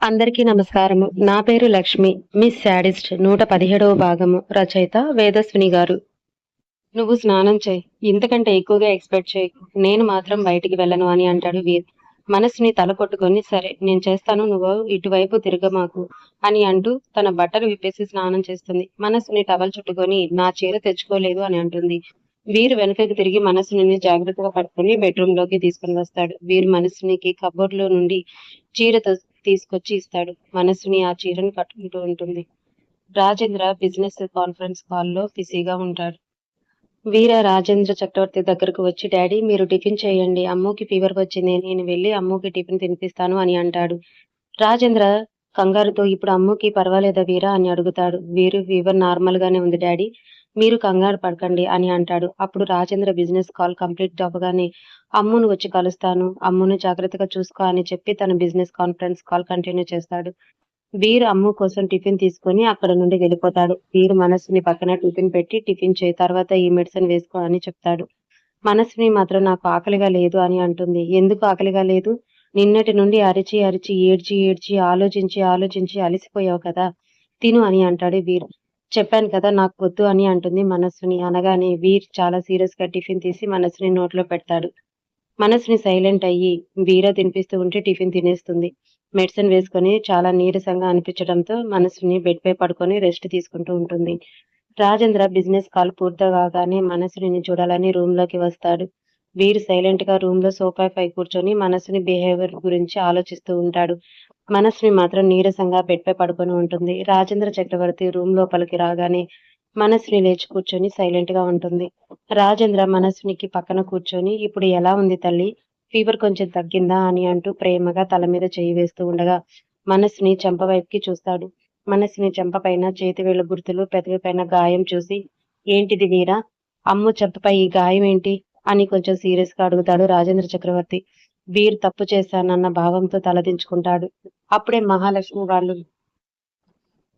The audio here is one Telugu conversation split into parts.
అందరికీ నమస్కారము. నా పేరు లక్ష్మి. మిస్ శాడిస్ట్ నూట పదిహేడవ భాగము రచయిత వేదస్విని గారు. నువ్వు స్నానం చేయి. ఇంతకంటే ఎక్కువగా ఎక్స్పెక్ట్ చేయకు నేను మాత్రం బయటికి వెళ్ళను అని అంటాడు వీర్. మనసుని తల కొట్టుకొని సరే నేను చేస్తాను నువ్వు ఇటువైపు తిరగమాకు అని అంటూ తన బట్టలు విప్పేసి స్నానం చేస్తుంది. మనసుని టవల్ చుట్టుకొని నా చీర తెచ్చుకోలేదు అని అంటుంది. వీరు వెనుకకి తిరిగి మనసుని జాగ్రత్తగా పట్టుకుని బెడ్రూమ్లోకి తీసుకుని వస్తాడు. వీరు మనసునికి కబోర్డ్లో నుండి చీర తీసుకొచ్చి ఇస్తాడు. మనసుని ఆ చీరను కట్టుకుంటూ ఉంటుంది. రాజేంద్ర బిజినెస్ కాన్ఫరెన్స్ కాల్లో బిజీగా ఉంటాడు. వీర రాజేంద్ర చక్రవర్తి దగ్గరకు వచ్చి డాడీ మీరు టిఫిన్ చేయండి. అమ్మూకి ఫీవర్ వచ్చింది. నేను వెళ్ళి అమ్మూకి టిఫిన్ తినిపిస్తాను అని అంటాడు. రాజేంద్ర కంగారుతో ఇప్పుడు అమ్ముకి పర్వాలేదా వీరా? అని అడుగుతాడు. వీరు ఫీవర్ నార్మల్ గానే ఉంది డాడీ మీరు కంగారు పడకండి అని అంటాడు. అప్పుడు రాజేంద్ర బిజినెస్ కాల్ కంప్లీట్ అవ్వగానే అమ్మును వచ్చి కలుస్తాను అమ్మును జాగ్రత్తగా చూసుకో అని చెప్పి తన బిజినెస్ కాన్ఫరెన్స్ కాల్ కంటిన్యూ చేస్తాడు. వీర్ అమ్ము కోసం టిఫిన్ తీసుకొని అక్కడ నుండి వెళ్ళిపోతాడు. వీర్ మనసుని పక్కన టిఫిన్ పెట్టి టిఫిన్ చేయి తర్వాత ఈ మెడిసిన్ వేసుకో అని చెప్తాడు. మనసుని మాత్రం నాకు ఆకలిగా లేదు అని అంటుంది. ఎందుకు ఆకలిగా లేదు? నిన్నటి నుండి అరిచి అరిచి ఏడ్చి ఏడ్చి ఆలోచించి ఆలోచించి అలసిపోయావు కదా తిను అని అంటాడు వీర్. చెప్పాను కదా నాకు వద్దు అని అంటుంది మనస్సుని. అనగానే వీర్ చాలా సీరియస్గా టిఫిన్ తీసి మనస్సుని నోట్లో పెడతాడు. మనస్సుని సైలెంట్ అయ్యి వీర తినిపిస్తూ ఉంటే టిఫిన్ తినేస్తుంది. మెడిసిన్ వేసుకొని చాలా నీరసంగా అనిపించడంతో మనసుని బెడ్ పై పడుకొని రెస్ట్ తీసుకుంటూ ఉంటుంది. రాజేంద్ర బిజినెస్ కాల్ పూర్తగానే మనసుని చూడాలని రూమ్లోకి వస్తాడు. వీరు సైలెంట్గా రూమ్లో సోఫా పై కూర్చొని మనసుని బిహేవియర్ గురించి ఆలోచిస్తూ ఉంటాడు. మనసుని మాత్రం నీరసంగా బెడ్ పై పడుకొని ఉంటుంది. రాజేంద్ర చక్రవర్తి రూమ్ లోపలికి రాగానే మనసుని లేచి కూర్చొని సైలెంట్గా ఉంటుంది. రాజేంద్ర మనస్వినికి పక్కన కూర్చొని ఇప్పుడు ఎలా ఉంది తల్లి? ఫీవర్ కొంచెం తగ్గిందా? అని అంటూ ప్రేమగా తల మీద చేయి వేస్తూ ఉండగా మనసుని చెంప వైపుకి చూస్తాడు. మనసుని చెంప పైన చేతి వేళ్ళ గుర్తులు పెదవి పైన గాయం చూసి ఏంటిది వీరా అమ్ము చెంపపై ఈ గాయం ఏంటి? అని కొంచెం సీరియస్గా అడుగుతాడు రాజేంద్ర చక్రవర్తి. వీరు తప్పు చేశానన్న భావంతో తలదించుకుంటాడు. అప్పుడే మహాలక్ష్మి వాళ్ళు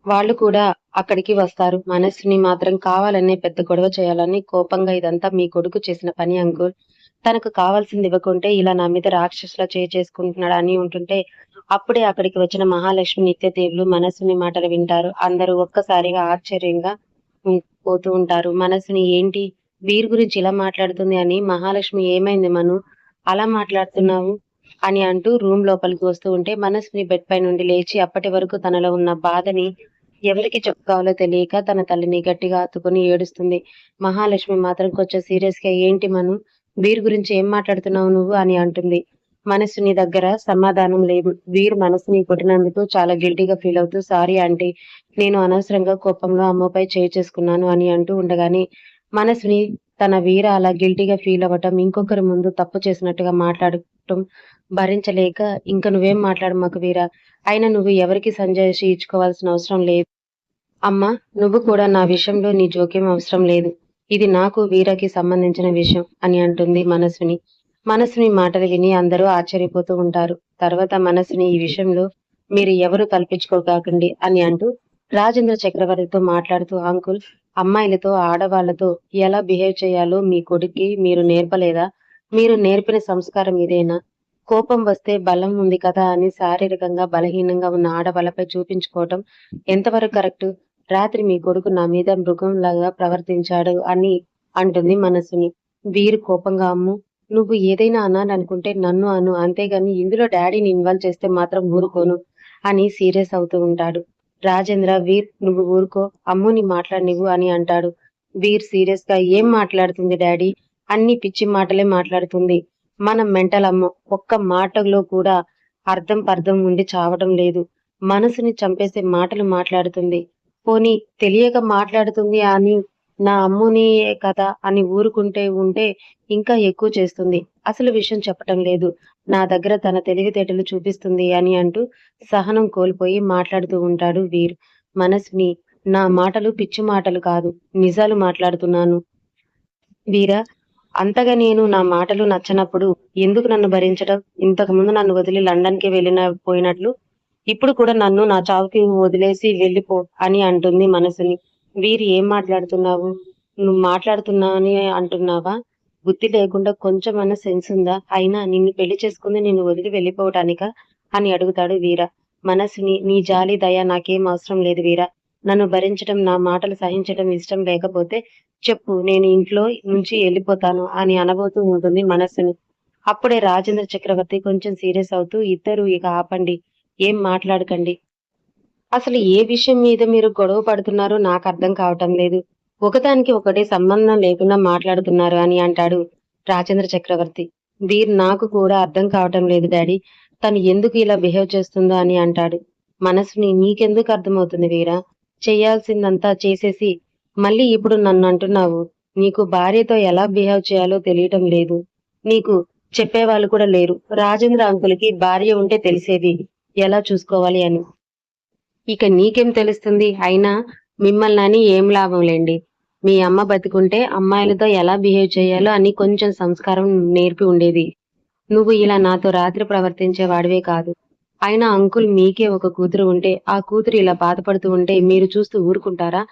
వాళ్ళు కూడా అక్కడికి వస్తారు. మనస్సుని మాత్రం కావాలనే పెద్ద గొడవ చేయాలని కోపంగా ఇదంతా మీ కొడుకు చేసిన పని అంకుల్. తనకు కావాల్సింది ఇవ్వకుంటే ఇలా నా మీద రాక్షసులా చేయి చేసుకుంటున్నాడు అని ఉంటుంటే అప్పుడే అక్కడికి వచ్చిన మహాలక్ష్మి నిత్యదేవులు మనస్సుని మాటలు వింటారు. అందరూ ఒక్కసారిగా ఆశ్చర్యంగా పోతూ ఉంటారు. మనసుని ఏంటి? వీరి గురించి ఇలా మాట్లాడుతుంది అని మహాలక్ష్మి ఏమైంది మను? అలా మాట్లాడుతున్నావు అని అంటూ రూమ్ లోపలికి వస్తూ ఉంటే మనస్విని బెడ్ పై నుండి లేచి అప్పటి వరకు తనలో ఉన్న బాధని ఎవరికి చెప్పుకోవాలో తెలియక తన తల్లిని గట్టిగా హత్తుకుని ఏడుస్తుంది. మహాలక్ష్మి మాత్రం కొంచెం సీరియస్గా ఏంటి మను వీర్ గురించి ఏం మాట్లాడుతున్నావు నువ్వు? అని అంటుంది. మనసుని దగ్గర సమాధానం లేదు. వీరు మనసుని కొట్టినందుకు చాలా గిల్టీగా ఫీల్ అవుతూ సారీ ఆంటీ నేను అనవసరంగా కోపంలో అమ్మపై చేయి చేసుకున్నాను అని అంటూ ఉండగానే మనసుని తన వీర అలా గిల్టీగా ఫీల్ అవ్వటం ఇంకొకరి ముందు తప్పు చేసినట్టుగా మాట్లాడటం భరించలేక ఇంకా నువ్వేం మాట్లాడు మాకు వీర. అయినా నువ్వు ఎవరికి సంజాయిషి ఇచ్చుకోవాల్సిన అవసరం లేదు. అమ్మా నువ్వు కూడా నా విషయంలో నీ జోక్యం అవసరం లేదు. ఇది నాకు వీరకి సంబంధించిన విషయం అని అంటుంది మనసుని మనసుని మాటలు విని అందరూ ఆశ్చర్యపోతూ ఉంటారు. తర్వాత మనసుని ఈ విషయంలో మీరు ఎవరు కల్పించుకోకండి అని అంటూ రాజేంద్ర చక్రవర్తితో మాట్లాడుతూ అంకుల్ అమ్మాయిలతో ఆడవాళ్ళతో ఎలా బిహేవ్ చేయాలో మీ కొడుక్కి మీరు నేర్పలేదా? మీరు నేర్పిన సంస్కారం ఇదేనా? కోపం వస్తే బలం ఉంది కదా అని శారీరకంగా బలహీనంగా ఉన్న ఆడవాళ్ళపై చూపించుకోవటం ఎంతవరకు కరెక్ట్? రాత్రి మీ కొడుకు నా మీద మృగంలాగా ప్రవర్తించాడు అని అంటుంది మనసుని. వీరు కోపంగా అమ్ము! నువ్వు ఏదైనా అనాలనుకుంటే నన్ను అను అంతేగాని ఇందులో డాడీని ఇన్వాల్వ్ చేస్తే మాత్రం ఊరుకోను అని సీరియస్ అవుతూ ఉంటాడు. రాజేంద్ర వీర్ నువ్వు ఊరుకో అమ్ముని మాట్లాడినివ్వు అని అంటాడు. వీర్ సీరియస్గా ఏం మాట్లాడుతుంది డాడీ? అన్ని పిచ్చి మాటలే మాట్లాడుతుంది. మనం మెంటల్ అమ్మ ఒక్క మాటలో కూడా అర్థం పర్థం ఉండి చావడం లేదు. మనసుని చంపేసే మాటలు మాట్లాడుతుంది. పోనీ తెలియక మాట్లాడుతుంది అని నా అమ్ముని కదా అని ఊరుకుంటే ఉంటే ఇంకా ఎక్కువ చేస్తుంది. అసలు విషయం చెప్పటం లేదు. నా దగ్గర తన తెలివితేటలు చూపిస్తుంది అని అంటూ సహనం కోల్పోయి మాట్లాడుతూ ఉంటాడు వీర్. మనసుని నా మాటలు పిచ్చి మాటలు కాదు నిజాలు మాట్లాడుతున్నాను. వీరా అంతగా నేను నా మాటలు నచ్చనప్పుడు ఎందుకు నన్ను భరించడం? ఇంతకు ముందు నన్ను వదిలి లండన్కి వెళ్ళిన పోయినట్లు ఇప్పుడు కూడా నన్ను నా చావుకి వదిలేసి వెళ్ళిపో అని అంటుంది మనసుని. వీరు ఏం మాట్లాడుతున్నావు? నువ్వు మాట్లాడుతున్నా అని అంటున్నావా? బుద్ధి లేకుండా కొంచెం అన్న సెన్స్ ఉందా? అయినా నిన్ను పెళ్ళి చేసుకుంది నిన్ను వదిలి వెళ్ళిపోవటానికా? అని అడుగుతాడు వీర. మనసుని నీ జాలి దయ నాకేం అవసరం లేదు వీరా. నన్ను భరించడం నా మాటలు సహించడం ఇష్టం లేకపోతే చెప్పు నేను ఇంట్లో నుంచి వెళ్ళిపోతాను అని అనబోతూ ఉంటుంది మనస్సుని అప్పుడే రాజేంద్ర చక్రవర్తి కొంచెం సీరియస్ అవుతూ ఇద్దరు ఇక ఆపండి ఏం మాట్లాడకండి. అసలు ఏ విషయం మీద మీరు గొడవ పడుతున్నారో నాకు అర్థం కావటం లేదు. ఒకదానికి ఒకటి సంబంధం లేకుండా మాట్లాడుతున్నారు అని అంటాడు రాజేంద్ర చక్రవర్తి. వీర్ నాకు కూడా అర్థం కావటం లేదు డాడీ. తను ఎందుకు ఇలా బిహేవ్ చేస్తుందో అని అంటాడు. మనసుని నీకెందుకు అర్థమవుతుంది వీరా? చేయాల్సిందంతా చేసేసి మళ్ళీ ఇప్పుడు నన్ను అంటున్నావు. నీకు భార్యతో ఎలా బిహేవ్ చేయాలో తెలియటం లేదు. నీకు చెప్పేవాళ్ళు కూడా లేరు. రాజేంద్ర అంకుల్కి భార్య ఉంటే తెలిసేది. ఎలా చూసుకోవాలి అని. ఇక నీకేం తెలుస్తుంది? అయినా మిమ్మల్ని అని ఏం లాభం లేండి. మీ అమ్మ బతికుంటే అమ్మాయిలతో ఎలా బిహేవ్ చేయాలో అని కొంచెం సంస్కారం నేర్పి ఉండేది. నువ్వు ఇలా నాతో రాత్రి ప్రవర్తించే వాడివే కాదు. అయినా అంకుల్ మీకే ఒక కూతురు ఉంటే ఆ కూతురు ఇలా బాధపడుతూ ఉంటే మీరు చూస్తూ ఊరుకుంటారా?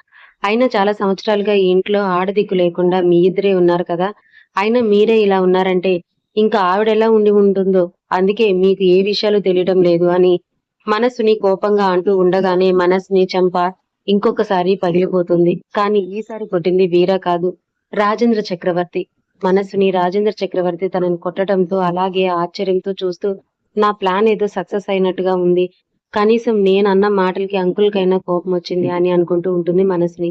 అయినా చాలా సంవత్సరాలుగా ఈ ఇంట్లో ఆడదిక్కు లేకుండా మీ ఇద్దరే ఉన్నారు కదా. అయినా మీరే ఇలా ఉన్నారంటే ఇంకా ఆవిడ ఎలా ఉండి ఉంటుందో? అందుకే మీకు ఏ విషయాలు తెలియటం లేదు అని మనసుని కోపంగా అంటూ ఉండగానే మనసుని చంప ఇంకొకసారి పగిలిపోతుంది. కానీ ఈసారి కొట్టింది వీర కాదు రాజేంద్ర చక్రవర్తి. మనసుని రాజేంద్ర చక్రవర్తి తనని కొట్టడంతో అలాగే ఆశ్చర్యంతో చూస్తూ నా ప్లాన్ ఏదో సక్సెస్ అయినట్టుగా ఉంది. కనీసం నేను అన్న మాటలకి అంకుల్కైనా కోపం వచ్చింది అని అనుకుంటూ ఉంటుంది మనసుని.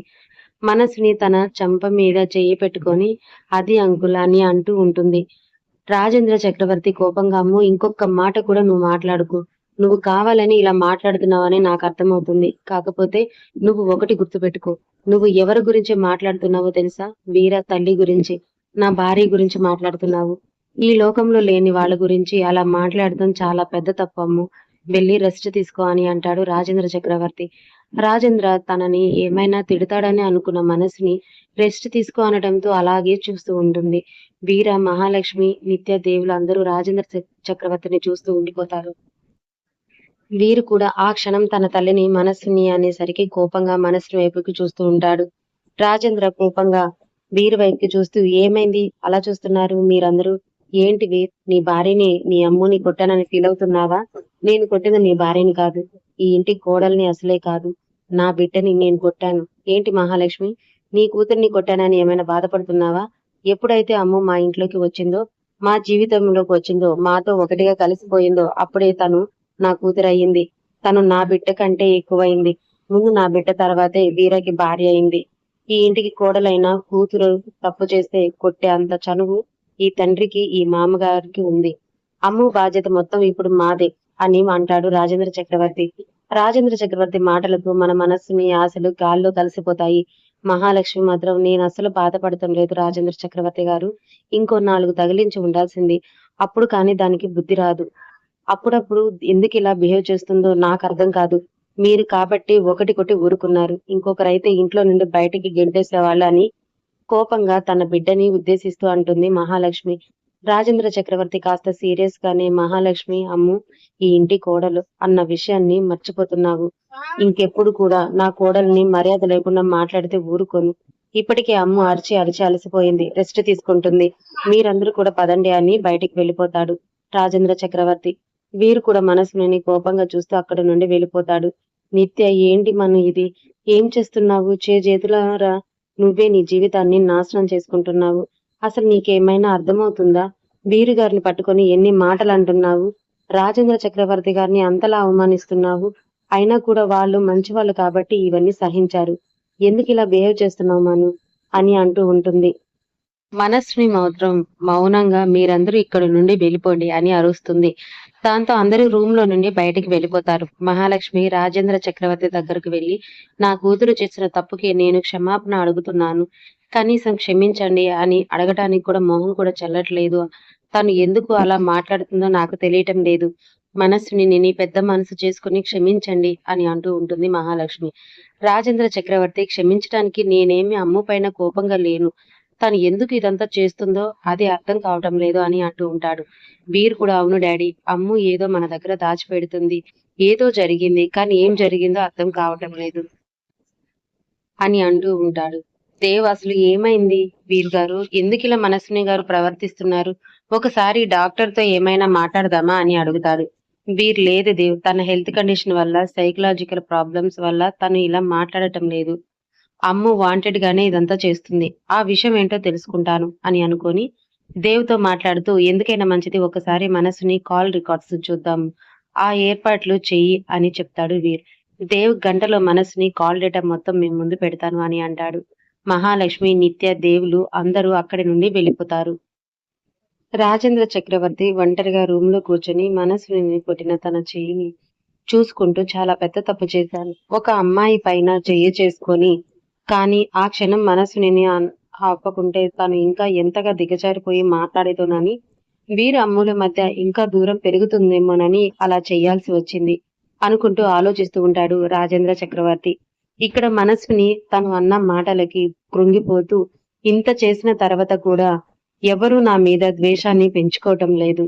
మనసుని తన చంప మీద చేయి పెట్టుకొని అది అంకుల్ అని అంటూ ఉంటుంది. రాజేంద్ర చక్రవర్తి కోపంగా అమ్ము ఇంకొక మాట కూడా నువ్వు మాట్లాడుకో. నువ్వు కావాలని ఇలా మాట్లాడుతున్నావని నాకు అర్థమవుతుంది. కాకపోతే నువ్వు ఒకటి గుర్తుపెట్టుకో. నువ్వు ఎవరి గురించి మాట్లాడుతున్నావో తెలుసా? వీర తల్లి గురించి. నా భార్య గురించి మాట్లాడుతున్నావు. ఈ లోకంలో లేని వాళ్ళ గురించి అలా మాట్లాడటం చాలా పెద్ద తప్పమ్ము వెళ్ళి రెస్ట్ తీసుకో అని అంటాడు రాజేంద్ర చక్రవర్తి. రాజేంద్ర తనని ఏమైనా తిడతాడని అనుకున్న మనసుని రెస్ట్ తీసుకో అనడంతో అలాగే చూస్తూ ఉంటుంది. వీర మహాలక్ష్మి నిత్య దేవులు అందరూ రాజేంద్ర చక్రవర్తిని చూస్తూ ఉండిపోతారు. వీరు కూడా ఆ క్షణం తన తల్లిని మనస్సుని అనేసరికి కోపంగా మనస్సు వైపుకి చూస్తూ ఉంటాడు. రాజేంద్ర కోపంగా వీరి వైపుకి చూస్తూ ఏమైంది? అలా చూస్తున్నారు మీరందరూ? ఏంటి వీర్ నీ భార్యని నీ అమ్ముని కొట్టానని ఫీల్ అవుతున్నావా? నేను కొట్టింది నీ భార్యని కాదు. ఈ ఇంటి కోడల్ని అసలే కాదు. నా బిడ్డని నేను కొట్టాను. ఏంటి మహాలక్ష్మి? నీ కూతుర్ని కొట్టానని ఏమైనా బాధపడుతున్నావా? ఎప్పుడైతే అమ్మ మా ఇంట్లోకి వచ్చిందో మా జీవితంలోకి వచ్చిందో మాతో ఒకటిగా కలిసిపోయిందో అప్పుడే తను నా కూతురు అయ్యింది తను నా బిడ్డ కంటే ఎక్కువైంది. ముందు నా బిడ్డ తర్వాతే వీరకి భార్య అయింది. ఈ ఇంటికి కోడలైన కూతురు తప్పు చేస్తే కొట్టే అంత చనువు ఈ తండ్రికి ఈ మామగారికి ఉంది. అమ్ము బాధ్యత మొత్తం ఇప్పుడు మాదే అని అంటాడు రాజేంద్ర చక్రవర్తి. రాజేంద్ర చక్రవర్తి మాటలకు మన మనస్సుని ఆశలు గాల్లో కలిసిపోతాయి. మహాలక్ష్మి మాత్రం నేను అసలు బాధపడటం లేదు రాజేంద్ర చక్రవర్తి గారు. ఇంకో నాలుగు తగిలించి ఉండాల్సింది. అప్పుడు కానీ దానికి బుద్ధి రాదు. అప్పుడప్పుడు ఎందుకు ఇలా బిహేవ్ చేస్తుందో నాకు అర్థం కాదు. మీరు కాబట్టి ఒకటి కొట్టి ఊరుకున్నారు. ఇంకొకరైతే ఇంట్లో నుండి బయటికి గెంటేసేవాళ్ళు అని కోపంగా తన బిడ్డని ఉద్దేశిస్తూ అంటుంది మహాలక్ష్మి. రాజేంద్ర చక్రవర్తి కాస్త సీరియస్ గానే మహాలక్ష్మి అమ్ము ఈ ఇంటి కోడలు అన్న విషయాన్ని మర్చిపోతున్నావు. ఇంకెప్పుడు కూడా నా కోడల్ని మర్యాద లేకుండా మాట్లాడితే ఊరుకోను. ఇప్పటికే అమ్ము అరిచి అరిచి అలసిపోయింది. రెస్ట్ తీసుకుంటుంది. మీరందరూ కూడా పదండి అని బయటికి వెళ్ళిపోతాడు రాజేంద్ర చక్రవర్తి. వీరు కూడా మనసుని కోపంగా చూస్తూ అక్కడ నుండి వెళ్ళిపోతాడు. నిత్య ఏంటి మన ఇది? ఏం చేస్తున్నావు? చే చేతులారా నువ్వే నీ జీవితాన్ని నాశనం చేసుకుంటున్నావు. అసలు నీకేమైనా అర్థమవుతుందా? వీరు గారిని పట్టుకొని ఎన్ని మాటలు అంటున్నావు? రాజేంద్ర చక్రవర్తి గారిని అంతలా అవమానిస్తున్నావు? అయినా కూడా వాళ్ళు మంచి వాళ్ళు కాబట్టి ఇవన్నీ సహించారు. ఎందుకు ఇలా బిహేవ్ చేస్తున్నావు మను? అని అంటూ ఉంటుంది. మనస్సుని మాత్రం మౌనంగా మీరందరూ ఇక్కడ నుండి వెళ్ళిపోండి అని అరుస్తుంది. దాంతో అందరూ రూమ్లో నుండి బయటికి వెళ్ళిపోతారు. మహాలక్ష్మి రాజేంద్ర చక్రవర్తి దగ్గరకు వెళ్ళి నా కూతురు చేసిన తప్పుకి నేను క్షమాపణ అడుగుతున్నాను. కనీసం క్షమించండి అని అడగటానికి కూడా మొహం కూడా చెల్లట్లేదు. తను ఎందుకు అలా మాట్లాడుతుందో నాకు తెలియటం లేదు. మనస్సుని నేను పెద్ద మనసు చేసుకుని క్షమించండి అని అంటూ ఉంటుంది మహాలక్ష్మి. రాజేంద్ర చక్రవర్తి క్షమించడానికి నేనేమి అమ్ము పైన కోపంగా లేను. తను ఎందుకు ఇదంతా చేస్తుందో అది అర్థం కావటం లేదు అని అంటూ ఉంటాడు. వీర్ కూడా అవును డాడీ అమ్ము ఏదో మన దగ్గర దాచిపెడుతుంది. ఏదో జరిగింది కానీ ఏం జరిగిందో అర్థం కావటం లేదు అని అంటూ ఉంటాడు. దేవ్ అసలు ఏమైంది? వీరు గారు ఎందుకు ఇలా మనస్విని గారు ప్రవర్తిస్తున్నారు? ఒకసారి డాక్టర్తో ఏమైనా మాట్లాడదామా? అని అడుగుతాడు. వీర్ లేదు దేవ్ తన హెల్త్ కండిషన్ వల్ల సైకలాజికల్ ప్రాబ్లమ్స్ వల్ల తను ఇలా మాట్లాడటం లేదు. అమ్ము వాంటెడ్ గానే ఇదంతా చేస్తుంది. ఆ విషయం ఏంటో తెలుసుకుంటాను అని అనుకొని దేవ్తో మాట్లాడుతూ ఎందుకైనా మంచిది ఒకసారి మనసుని కాల్ రికార్డ్స్ చూద్దాం. ఆ ఏర్పాట్లు చెయ్యి అని చెప్తాడు వీర్. దేవ్ గంటలో మనసుని కాల్ డేటా మొత్తం మేము ముందు పెడతాను అని అంటాడు. మహాలక్ష్మి నిత్య దేవులు అందరూ అక్కడి నుండి వెళ్ళిపోతారు. రాజేంద్ర చక్రవర్తి ఒంటరిగా రూమ్లో కూర్చొని మనసుని కొట్టిన తన చెయ్యిని చూసుకుంటూ చాలా పెద్ద తప్పు చేశాను ఒక అమ్మాయి పైన చెయ్యి చేసుకొని కానీ ఆ క్షణం మనసుని ఆపకుంటే తను ఇంకా ఎంతగా దిగజారిపోయి మాట్లాడేదోనని వీరు అమ్ముల మధ్య ఇంకా దూరం పెరుగుతుందేమోనని అలా చేయాల్సి వచ్చింది అనుకుంటూ ఆలోచిస్తూ ఉంటాడు రాజేంద్ర చక్రవర్తి. ఇక్కడ మనస్సుని తను అన్న మాటలకి కృంగిపోతూ ఇంత చేసిన తర్వాత కూడా ఎవరూ నా మీద ద్వేషాన్ని పెంచుకోవటం లేదు.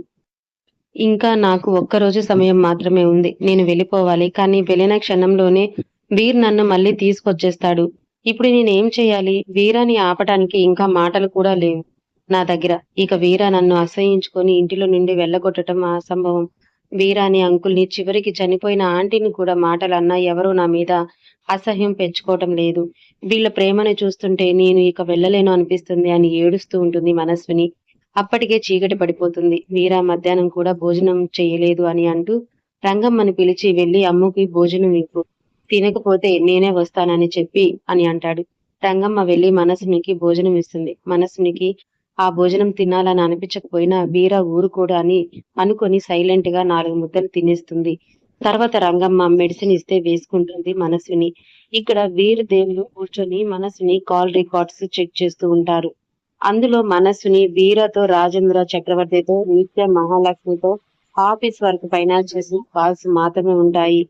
ఇంకా నాకు ఒక్కరోజు సమయం మాత్రమే ఉంది. నేను వెళ్ళిపోవాలి. కానీ వెళ్ళిన క్షణంలోనే వీర్ నన్ను మళ్ళీ తీసుకొచ్చేస్తాడు. ఇప్పుడు నేను ఏం చేయాలి? వీరాని ఆపటానికి ఇంకా మాటలు కూడా లేవు. నా దగ్గర. ఇక వీరా నన్ను అసహించుకొని ఇంటిలో నుండి వెళ్ళగొట్టడం అసంభవం. వీరాని అంకుల్ని చివరికి చనిపోయిన ఆంటీని కూడా మాటలన్నా ఎవరూ నా మీద అసహ్యం పెంచుకోవటం లేదు. వీళ్ళ ప్రేమను చూస్తుంటే నేను ఇక వెళ్ళలేను అనిపిస్తుంది అని ఏడుస్తూ ఉంటుంది మనస్విని. అప్పటికే చీకటి పడిపోతుంది. వీరా మధ్యాహ్నం కూడా భోజనం చేయలేదు అని అంటూ రంగమ్మని పిలిచి వెళ్ళి అమ్ముకి భోజనం ఇవ్వు. తినకపోతే నేనే వస్తానని చెప్పి అని అంటాడు. రంగమ్మ వెళ్ళి మనసునికి భోజనం ఇస్తుంది. మనసునికి ఆ భోజనం తినాలని అనిపించకపోయినా వీర ఊరుకోడు అని అనుకొని సైలెంట్గా నాలుగు ముద్దలు తినేస్తుంది. తర్వాత రంగమ్మ మెడిసిన్ ఇస్తే వేసుకుంటుంది మనసుని. ఇక్కడ వీరు దేవులు కూర్చొని మనసుని కాల్ రికార్డ్స్ చెక్ చేస్తూ ఉంటారు. అందులో మనసుని వీరతో రాజేంద్ర చక్రవర్తితో నిత్య మహాలక్ష్మితో ఆఫీస్ వర్క్ చేసి కాల్స్ మాత్రమే ఉంటాయి.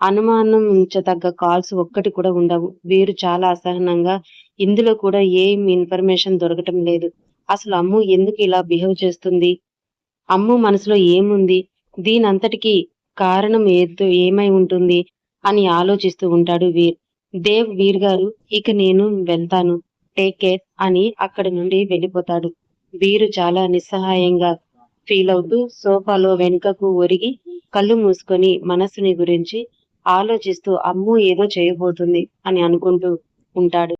అనుమానం ఉంచదగ్గ కాల్స్ ఒక్కటి కూడా ఉండవు. వీరు చాలా అసహనంగా ఇందులో కూడా ఏం ఇన్ఫర్మేషన్ దొరకటం లేదు. అసలు అమ్ము ఎందుకు ఇలా బిహేవ్ చేస్తుంది? అమ్ము మనసులో ఏముంది? దీనంతటికి కారణం ఏదో ఏమై ఉంటుంది అని ఆలోచిస్తూ ఉంటాడు వీర్. దేవ్ వీర్ గారు ఇక నేను వెళ్తాను టేక్ కేర్ అని అక్కడి నుండి వెళ్ళిపోతాడు. వీరు చాలా నిస్సహాయంగా ఫీల్ అవుతూ సోఫాలో వెనుకకు ఒరిగి కళ్ళు మూసుకొని మనసుని గురించి ఆలోచిస్తూ అమ్ము ఏదో చేయబోతుంది అని అనుకుంటూ ఉంటాడు.